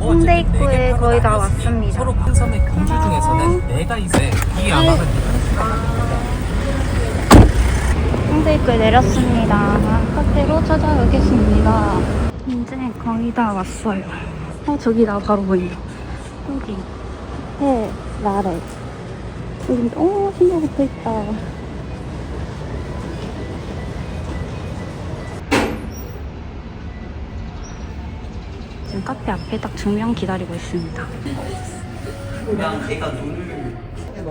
홍대 입구에 거의 다 왔습니다. 서로 방섬의 공주 중에서는 내가 이제 이 아마는 홍대 입구에 내렸습니다. 카페로 찾아가겠습니다. 이제 거의 다 왔어요. 어, 저기 나 바로 보인다. 여기. 해, 나래. 여기, 어, 신발 붙어 있다. 카페 앞에 딱 두 명 기다리고 있습니다. 그냥 애가 눈을 네,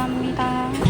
감사합니다.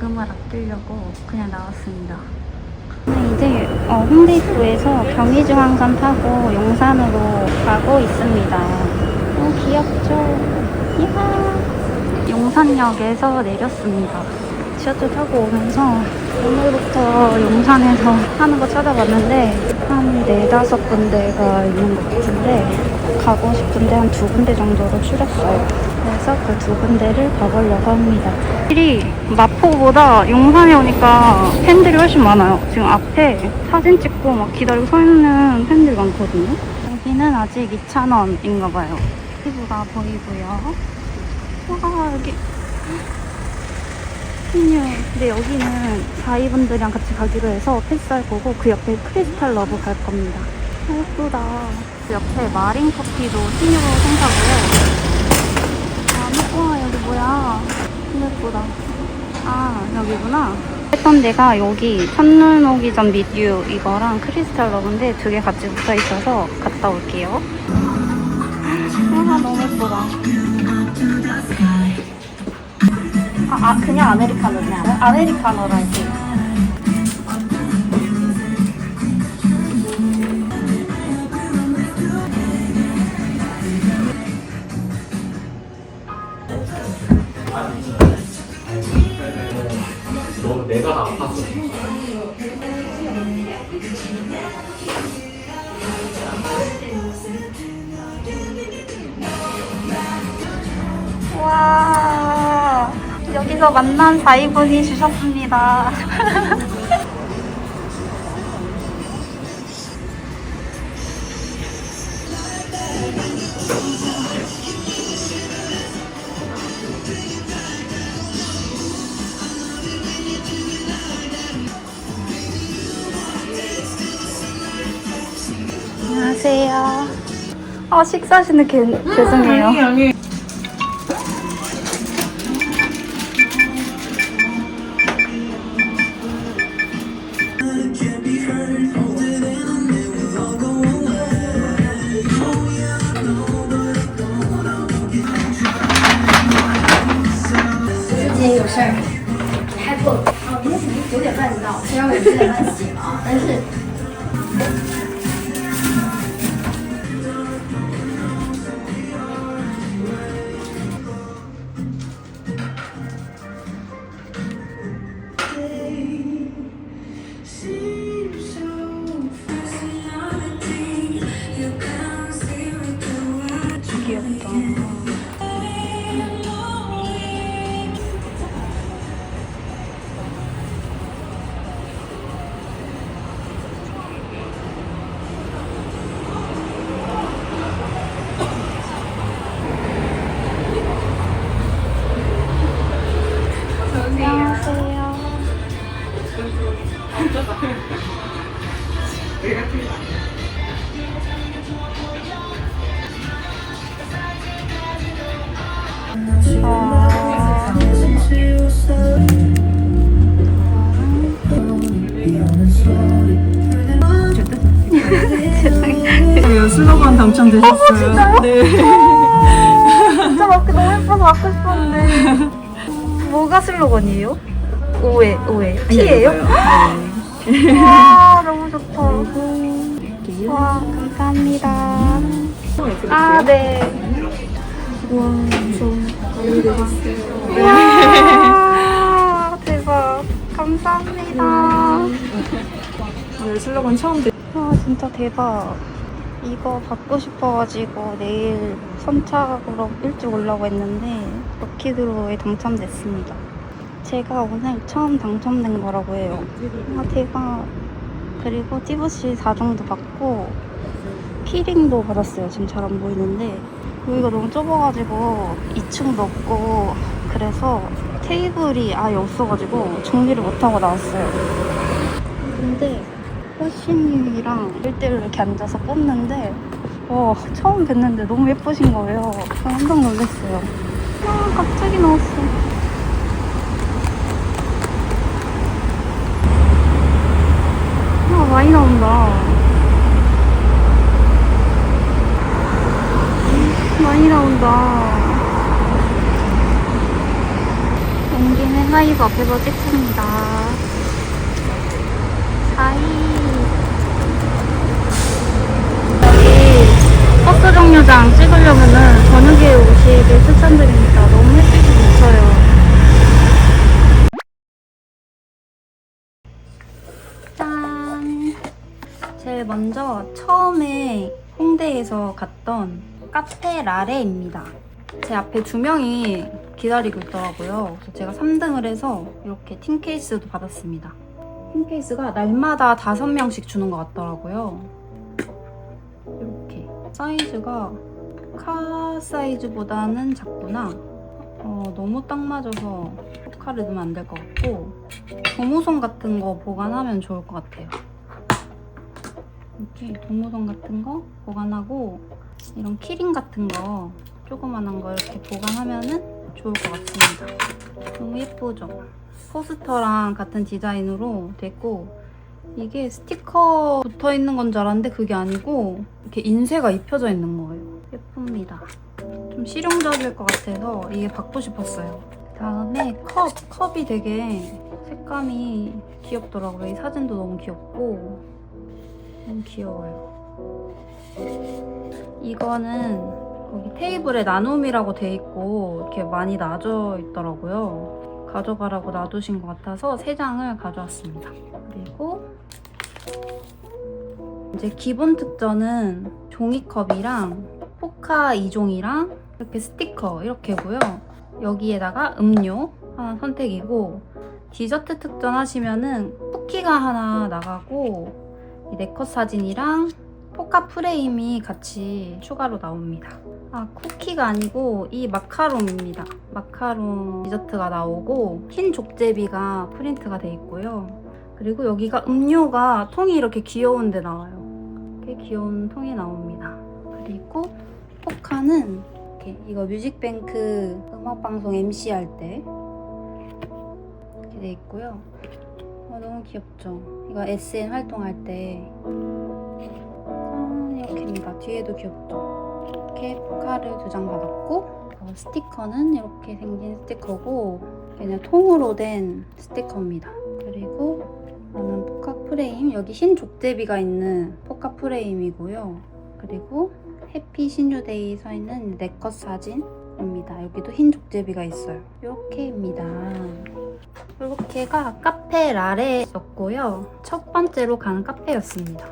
자금을 아끼려고 그냥 나왔습니다. 네, 이제 어, 홍대 입구에서 경의중앙선 타고 용산으로 가고 있습니다. 어, 귀엽죠? 이야! 용산역에서 내렸습니다. 지하철 타고 오면서 오늘부터 용산에서 하는 거 찾아봤는데 한 네다섯 군데가 있는 것 같은데 가고 싶은데 한 두 군데 정도로 줄였어요. 그래서 그 두 군데를 가보려고 합니다. 확실히 마포보다 용산에 오니까 팬들이 훨씬 많아요. 지금 앞에 사진 찍고 막 기다리고 서 있는 팬들이 많거든요. 여기는 아직 2,000원인가 봐요. 피부가 보이고요. 와 여기 메뉴. 근데 여기는 자이분들이랑 같이 가기로 해서 패스할 거고 그 옆에 크리스탈 러브 갈 겁니다. 아, 예쁘다. 그 옆에 마린 커피도 신유로 생사고요. 아, 우와 여기 뭐야? 예쁘다. 아 여기구나. 했던 데가 여기 첫눈 오기 전 미듀 이거랑 크리스탈 러브인데 두 개 같이 붙어 있어서 갔다 올게요. 와 너무 예쁘다. 아, 아 그냥 아메리카노냐? 아메리카노로 할게. 여기서 만난 4인분이 주셨습니다. 안녕하세요. 아 식사하시는 게 죄송해요.姐 당첨되셨어요. 네. 진짜 맞게 너무 예뻐서 갖고 싶었는데. 뭐가 슬로건이에요? 오해, 오해. T예요? 와, 너무 좋다. 와, 감사합니다. 아, 네. 와, 대박. 감사합니다. 네, 슬로건 처음 듣아 진짜 대박 이거 받고 싶어가지고 내일 선착으로 일찍 오려고 했는데 럭키드로에 당첨됐습니다. 제가 오늘 처음 당첨된 거라고 해요. 아 대박. 그리고 띠부씨 4종도 받고 키링도 받았어요. 지금 잘 안 보이는데. 여기가 너무 좁아가지고 2층도 없고 그래서 테이블이 아예 없어가지고 정리를 못하고 나왔어요. 근데 호시님이랑 1대1로 이렇게 앉아서 뽑는데 와 처음 뵀는데 너무 예쁘신 거예요. 깜짝 놀랐어요. 아 갑자기 나왔어. 아 많이 나온다. 음, 많이 나온다. 온 김에 하이브 앞에서 찍습니다. 하이. 여기 버스 정류장 찍으려면은 저녁에 오시길 추천드립니다. 너무 햇빛이 좋어요. 짠! 제일 먼저 처음에 홍대에서 갔던 카페 라레입니다. 제 앞에 두 명이 기다리고 있더라고요. 그래서 제가 3등을 해서 이렇게 팀 케이스도 받았습니다. 팀 케이스가 날마다 다섯 명씩 주는 것 같더라고요. 사이즈가 포카 사이즈보다는 작구나. 어, 너무 딱 맞아서 포카를 넣으면 안 될 것 같고 도무송 같은 거 보관하면 좋을 것 같아요. 이렇게 도무송 같은 거 보관하고 이런 키링 같은 거 조그만한 거 이렇게 보관하면은 좋을 것 같습니다. 너무 예쁘죠? 포스터랑 같은 디자인으로 됐고 이게 스티커 붙어 있는 건 줄 알았는데 그게 아니고 이렇게 인쇄가 입혀져 있는 거예요. 예쁩니다. 좀 실용적일 것 같아서 이게 받고 싶었어요. 다음에 컵, 컵이 되게 색감이 귀엽더라고요. 이 사진도 너무 귀엽고 너무 귀여워요. 이거는 거기 테이블에 나눔이라고 돼 있고 이렇게 많이 놔져 있더라고요. 가져가라고 놔두신 것 같아서 세 장을 가져왔습니다. 그리고 이제 기본 특전은 종이컵이랑 포카 2종이랑 이렇게 스티커 이렇게고요. 여기에다가 음료 하나 선택이고 디저트 특전 하시면은 쿠키가 하나 나가고 이 네컷 사진이랑 포카 프레임이 같이 추가로 나옵니다. 아 쿠키가 아니고 이 마카롱입니다. 마카롱 디저트가 나오고 흰 족제비가 프린트가 돼 있고요. 그리고 여기가 음료가 통이 이렇게 귀여운 데 나와요. 이렇게 귀여운 통이 나옵니다. 그리고 포카는 이렇게 이거 뮤직뱅크 음악방송 MC 할 때 이렇게 돼 있고요. 어, 너무 귀엽죠? 이거 SN 활동할 때 짠, 이렇게입니다. 뒤에도 귀엽죠? 이렇게 포카를 두 장 받았고 어, 스티커는 이렇게 생긴 스티커고 얘는 통으로 된 스티커입니다. 그리고 이거는 포카 프레임 여기 흰 족제비가 있는 포카 프레임이고요. 그리고 해피 신유데이 서 있는 네컷 사진입니다. 여기도 흰 족제비가 있어요. 이렇게입니다. 이렇게가 카페 라레 였고요. 첫 번째로 가는 카페였습니다.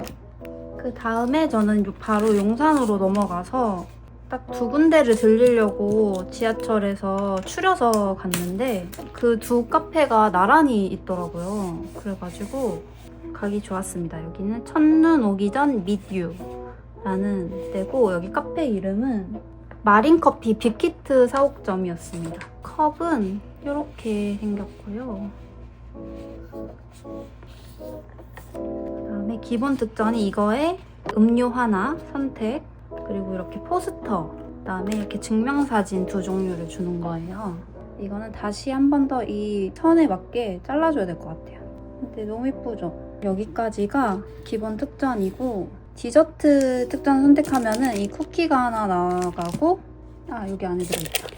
그 다음에 저는 요- 바로 용산으로 넘어가서 딱 두 군데를 들리려고 지하철에서 추려서 갔는데 그 두 카페가 나란히 있더라고요. 그래가지고 가기 좋았습니다. 여기는 첫눈 오기 전 미드유 라는 데고 여기 카페 이름은 마린커피 빅히트 사옥점이었습니다. 컵은 이렇게 생겼고요. 그다음에 기본 특전이 이거에 음료 하나 선택 그리고 이렇게 포스터 그다음에 이렇게 증명사진 두 종류를 주는 거예요. 이거는 다시 한 번 더 이 선에 맞게 잘라줘야 될 것 같아요. 근데 너무 예쁘죠? 여기까지가 기본 특전이고 디저트 특전 선택하면은 이 쿠키가 하나 나가고 아 여기 안에 들어있다.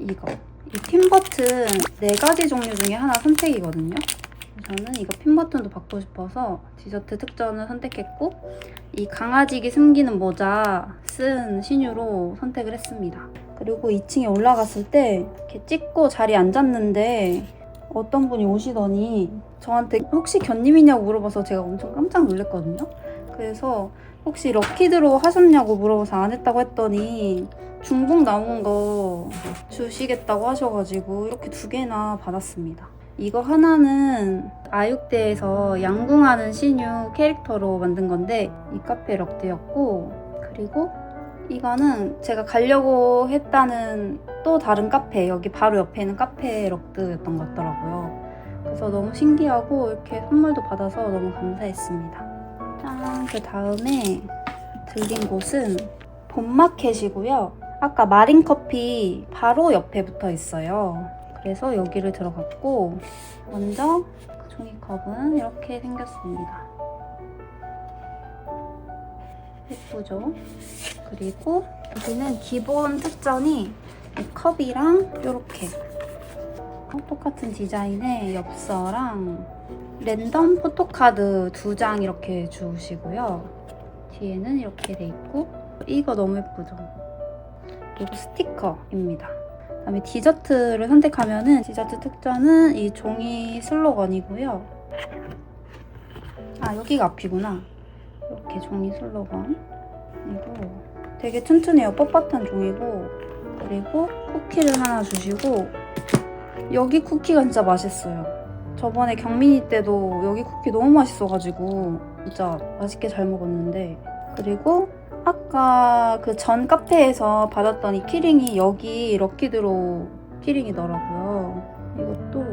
이거 이 핀 버튼 네 가지 종류 중에 하나 선택이거든요. 저는 이거 핀 버튼도 받고 싶어서 디저트 특전을 선택했고 이 강아지기 숨기는 모자 쓴 신유로 선택을 했습니다. 그리고 2층에 올라갔을 때 이렇게 찍고 자리에 앉았는데 어떤 분이 오시더니 저한테 혹시 견님이냐고 물어봐서 제가 엄청 깜짝 놀랐거든요. 그래서 혹시 럭키드로 하셨냐고 물어봐서 안 했다고 했더니 중복 나온 거 주시겠다고 하셔가지고 이렇게 두 개나 받았습니다. 이거 하나는 아육대에서 양궁하는 신유 캐릭터로 만든 건데 이 카페 럭드였고 그리고 이거는 제가 가려고 했다는 또 다른 카페 여기 바로 옆에 있는 카페 럭드였던 것 같더라고요. 그래서 너무 신기하고 이렇게 선물도 받아서 너무 감사했습니다. 짠! 그 다음에 들린 곳은 봄마켓이고요. 아까 마린커피 바로 옆에 붙어 있어요. 그래서 여기를 들어갔고 먼저 종이컵은 이렇게 생겼습니다. 예쁘죠? 그리고 여기는 기본 특전이 이 컵이랑 이렇게 똑같은 디자인의 엽서랑 랜덤 포토카드 두 장 이렇게 주시고요. 뒤에는 이렇게 돼 있고 이거 너무 예쁘죠? 그리고 스티커입니다. 그다음에 디저트를 선택하면은 디저트 특전은 이 종이 슬로건이고요. 아 여기가 앞이구나. 이렇게 종이 슬로건. 그리고 되게 튼튼해요. 뻣뻣한 종이고 그리고 쿠키를 하나 주시고 여기 쿠키가 진짜 맛있어요. 저번에 경민이 때도 여기 쿠키 너무 맛있어가지고 진짜 맛있게 잘 먹었는데 그리고 아까 그 전 카페에서 받았던 이 키링이 여기 럭키드로 키링이더라고요. 이것도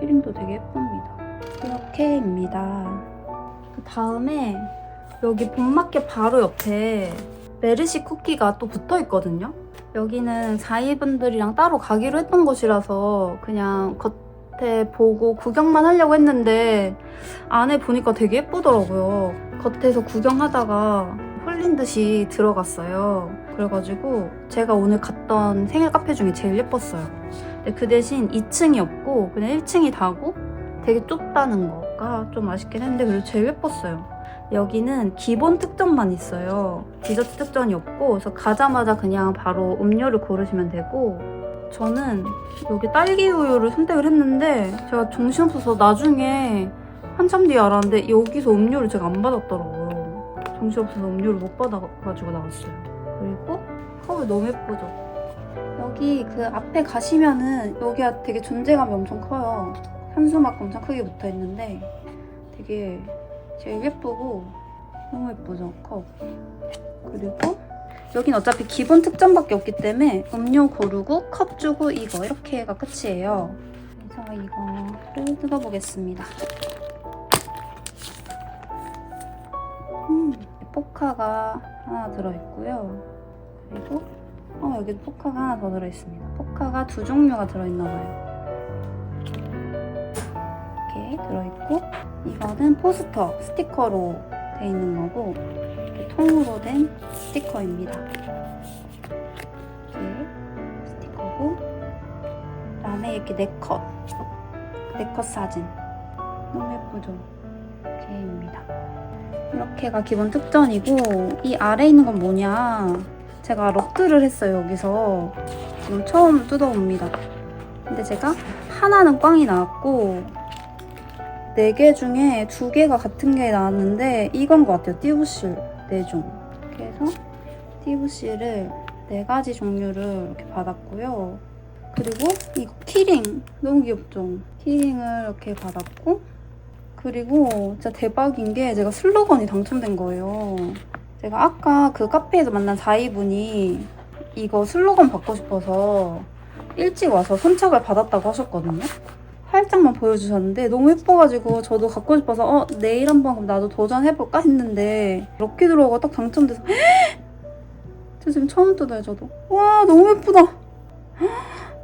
키링도 되게 예쁩니다. 이렇게입니다. 그 다음에 여기 봄마켓 바로 옆에 메르시 쿠키가 또 붙어 있거든요. 여기는 자이분들이랑 따로 가기로 했던 곳이라서 그냥 겉에 보고 구경만 하려고 했는데 안에 보니까 되게 예쁘더라고요. 겉에서 구경하다가 홀린 듯이 들어갔어요. 그래가지고 제가 오늘 갔던 생일 카페 중에 제일 예뻤어요. 근데 그 대신 2층이 없고 그냥 1층이 다고 되게 좁다는 거가 좀 아쉽긴 했는데 그래도 제일 예뻤어요. 여기는 기본 특전만 있어요. 디저트 특전이 없고 그래서 가자마자 그냥 바로 음료를 고르시면 되고 저는 여기 딸기 우유를 선택을 했는데 제가 정신없어서 나중에 한참 뒤에 알았는데 여기서 음료를 제가 안 받았더라고요. 정신없어서 음료를 못 받아가지고 나왔어요. 그리고 컵이 너무 예쁘죠? 여기 그 앞에 가시면은 여기가 되게 존재감이 엄청 커요. 현수막 엄청 크게 붙어 있는데 되게 제일 예쁘고 너무 예쁘죠 컵. 그리고 여긴 어차피 기본 특전밖에 없기 때문에 음료 고르고 컵 주고 이거 이렇게가 끝이에요. 그래서 이거를 뜯어보겠습니다. 음, 포카가 하나 들어있고요. 그리고 어, 여기 포카가 하나 더 들어있습니다. 포카가 두 종류가 들어있나봐요. 이렇게 들어있고 이거는 포스터 스티커로 돼 있는 거고 이렇게 통으로 된 스티커입니다. 스티커고 그다음에 이렇게 네컷 네컷 사진 너무 예쁘죠? 이렇게입니다. 이렇게가 기본 특전이고 이 아래 있는 건 뭐냐? 제가 럭드를 했어요 여기서. 지금 처음 뜯어봅니다. 근데 제가 하나는 꽝이 나왔고 네 개 중에 두 개가 같은 게 나왔는데 이건 것 같아요 띠부실. 4종. 그래서 띠부실을 네 가지 종류를 이렇게 받았고요. 그리고 이거 키링. 너무 귀엽죠? 키링을 이렇게 받았고 그리고 진짜 대박인 게 제가 슬로건이 당첨된 거예요. 제가 아까 그 카페에서 만난 자이분이 이거 슬로건 받고 싶어서 일찍 와서 선착을 받았다고 하셨거든요. 살짝만 보여주셨는데 너무 예뻐가지고 저도 갖고 싶어서 어 내일 한번 그럼 나도 도전해볼까 했는데 럭키 드로우가 딱 당첨돼서 저 지금 처음 뜯어요 저도. 와 너무 예쁘다.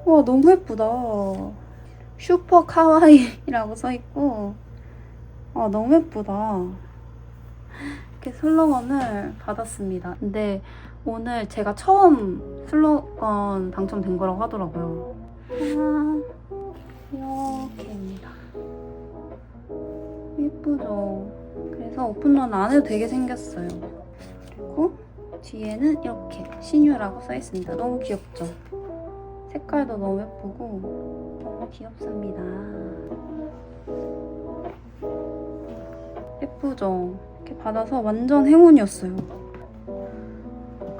와 너무 예쁘다. 슈퍼 카와이라고 써있고 아, 너무 예쁘다. 이렇게 슬로건을 받았습니다. 근데 오늘 제가 처음 슬로건 당첨된 거라고 하더라고요. 아, 이렇게입니다. 예쁘죠? 그래서 오픈런 안 해도 되게 생겼어요. 그리고 뒤에는 이렇게 신유라고 써있습니다. 너무 귀엽죠? 색깔도 너무 예쁘고 너무 귀엽습니다. 예쁘죠? 이렇게 받아서 완전 행운이었어요.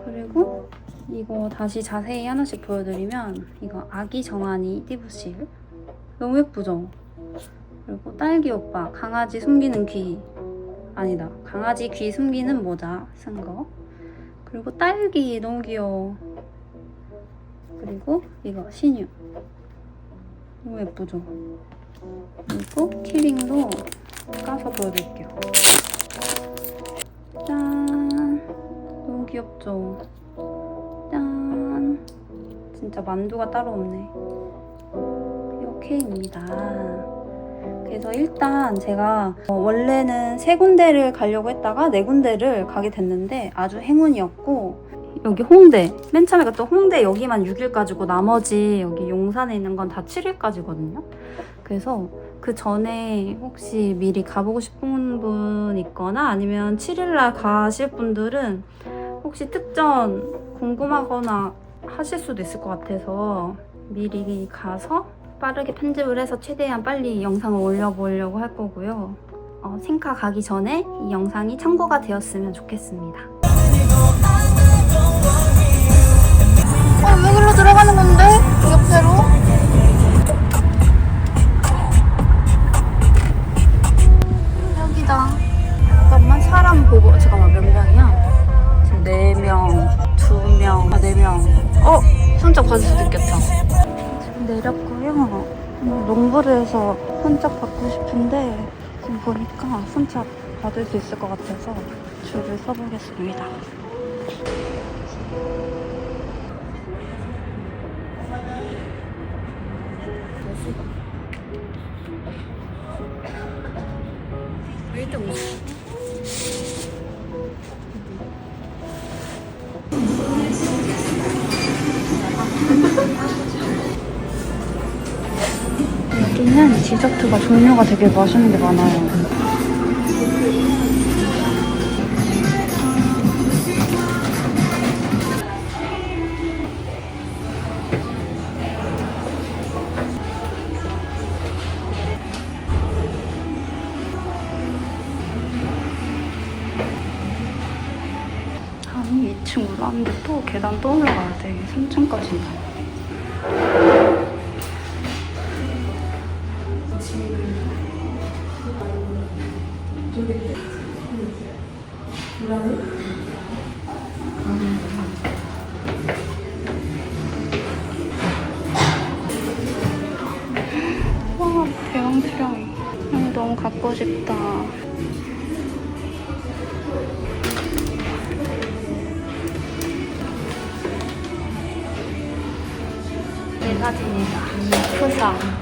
그리고 이거 다시 자세히 하나씩 보여드리면 이거 아기 정한이 띠부실 너무 예쁘죠? 그리고 딸기 오빠 강아지 숨기는 귀 아니다 강아지 귀 숨기는 모자 쓴 거 그리고 딸기 너무 귀여워 그리고 이거 신유 너무 예쁘죠? 그리고 키링도 까서 보여드릴게요. 짠! 너무 귀엽죠? 짠! 진짜 만두가 따로 없네. 이렇게입니다. 그래서 일단 제가 어, 원래는 세 군데를 가려고 했다가 네 군데를 가게 됐는데 아주 행운이었고 여기 홍대 맨 처음에 갔던 홍대 여기만 6일까지고 나머지 여기 용산에 있는 건 다 7일 까지거든요. 그래서 그 전에 혹시 미리 가보고 싶은 분 있거나 아니면 7일날 가실 분들은 혹시 특전 궁금하거나 하실 수도 있을 것 같아서 미리 가서 빠르게 편집을 해서 최대한 빨리 영상을 올려보려고 할 거고요. 어, 생카 가기 전에 이 영상이 참고가 되었으면 좋겠습니다. 어, 여기로 들어가는 건데? 옆으로? 여기다. 잠깐만 사람 보고 잠깐만 몇 명이야? 지금 네 명, 두 명, 아네 명. 어 손잡 받을 수도 있겠다. 지금 내렸고요. 오늘 농부를 해서 손잡 받고 싶은데 지금 보니까 손잡 받을 수 있을 것 같아서 줄을 서보겠습니다. 종류가 되게 맛있는 게 많아요. 아니 2층 올라왔는데 또 계단 또 올라가야 돼. 3층까지 것인가? 와, 갖고 싶다. 내 사진이다. 푸사.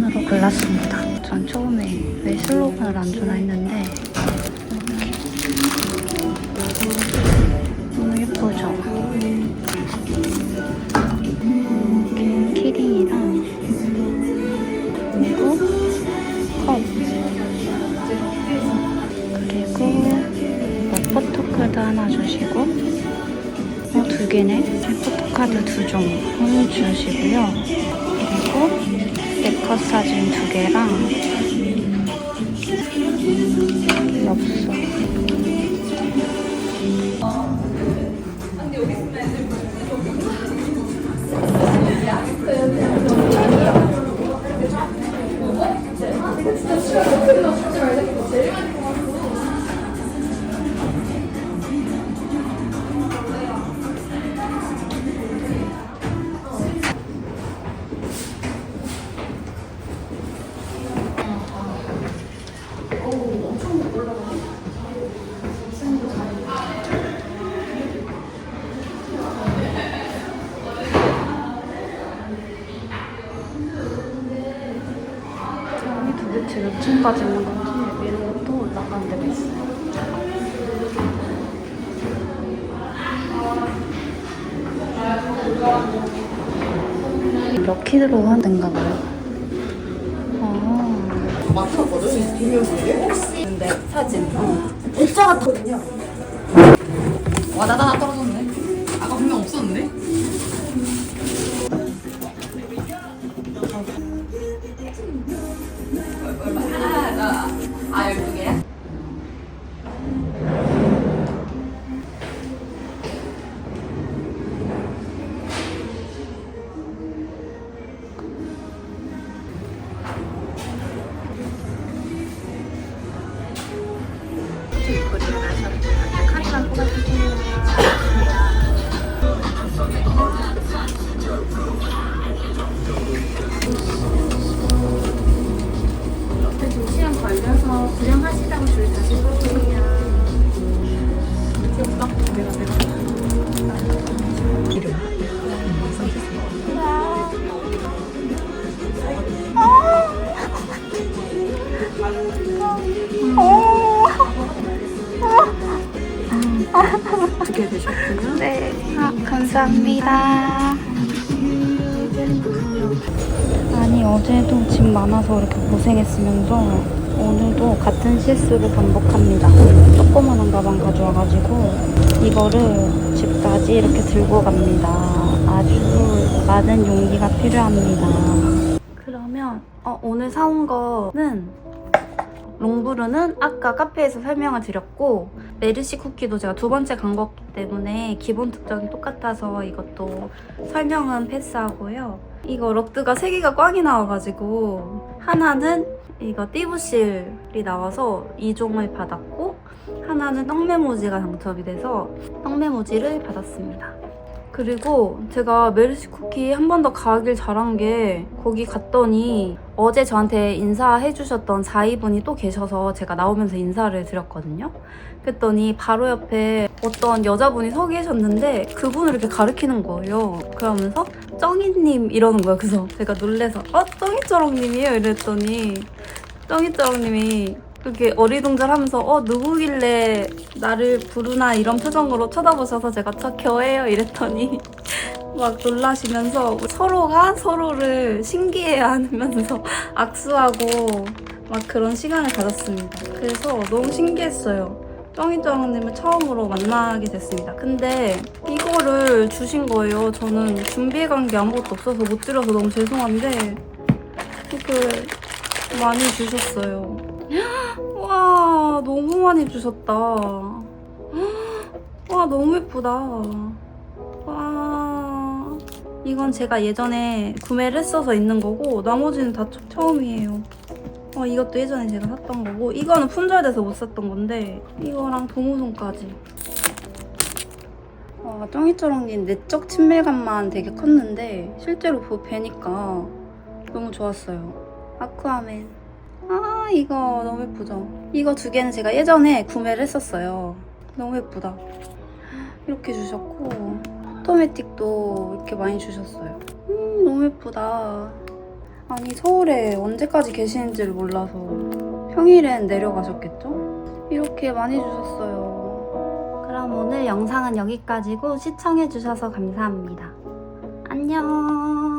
스콘으로 골랐습니다. 전 처음에 왜 슬로건을 안 주나 했는데 이렇게 너무 예쁘죠? 이렇게 키링이랑 그리고 컵 그리고 뭐 포토카드 하나 주시고 어, 두 개네 포토카드 두 종을 주시고요 그리고 네컷 사진 두 개랑 아열 두개 되셨고요. 네, 아, 감사합니다. 아니, 어제도 짐 많아서 이렇게 고생했으면서 오늘도 같은 실수를 반복합니다. 조그만한 가방 가져와가지고 이거를 집까지 이렇게 들고 갑니다. 아주 많은 용기가 필요합니다. 그러면 어, 오늘 사온 거는 롱브루는 아까 카페에서 설명을 드렸고 메르시 쿠키도 제가 두 번째 간 거기 때문에 기본 특적이 똑같아서 이것도 설명은 패스하고요. 이거 럭드가 세 개가 꽝이 나와가지고 하나는 이거 띠부실이 나와서 2종을 받았고 하나는 떡메모지가 당첨이 돼서 떡메모지를 받았습니다. 그리고 제가 메르시 쿠키 한 번 더 가길 잘한 게 거기 갔더니 어제 저한테 인사해 주셨던 사이분이 또 계셔서 제가 나오면서 인사를 드렸거든요. 그랬더니 바로 옆에 어떤 여자분이 서 계셨는데 그분을 이렇게 가리키는 거예요. 그러면서 쩡이님 이러는 거예요. 그래서 제가 놀래서 어 쩡이쩌렁님이에요 이랬더니 쩡이쩌렁님이 그렇게 어리둥절하면서 어 누구길래 나를 부르나 이런 표정으로 쳐다보셔서 제가 저 겨해요 이랬더니 막 놀라시면서 서로가 서로를 신기해하면서 악수하고 막 그런 시간을 가졌습니다. 그래서 너무 신기했어요. 쩡이쩡님을 처음으로 만나게 됐습니다. 근데 이거를 주신 거예요. 저는 준비해간 게 아무것도 없어서 못 드려서 너무 죄송한데 이걸 많이 주셨어요. 많이 주셨다. 와 너무 예쁘다. 와 이건 제가 예전에 구매를 했어서 있는 거고 나머지는 다 처- 처음이에요. 어, 이것도 예전에 제가 샀던 거고 이거는 품절돼서 못 샀던 건데 이거랑 도무송까지 와 쩡이쩌렁님 내적 친밀감만 되게 컸는데 실제로 보 뵈니까 너무 좋았어요 아쿠아맨 아 이거 너무 예쁘죠 이거 두 개는 제가 예전에 구매를 했었어요 너무 예쁘다 이렇게 주셨고 오토매틱도 이렇게 많이 주셨어요 음 너무 예쁘다 아니 서울에 언제까지 계시는지를 몰라서 평일엔 내려가셨겠죠? 이렇게 많이 주셨어요. 그럼 오늘 영상은 여기까지고 시청해주셔서 감사합니다. 안녕.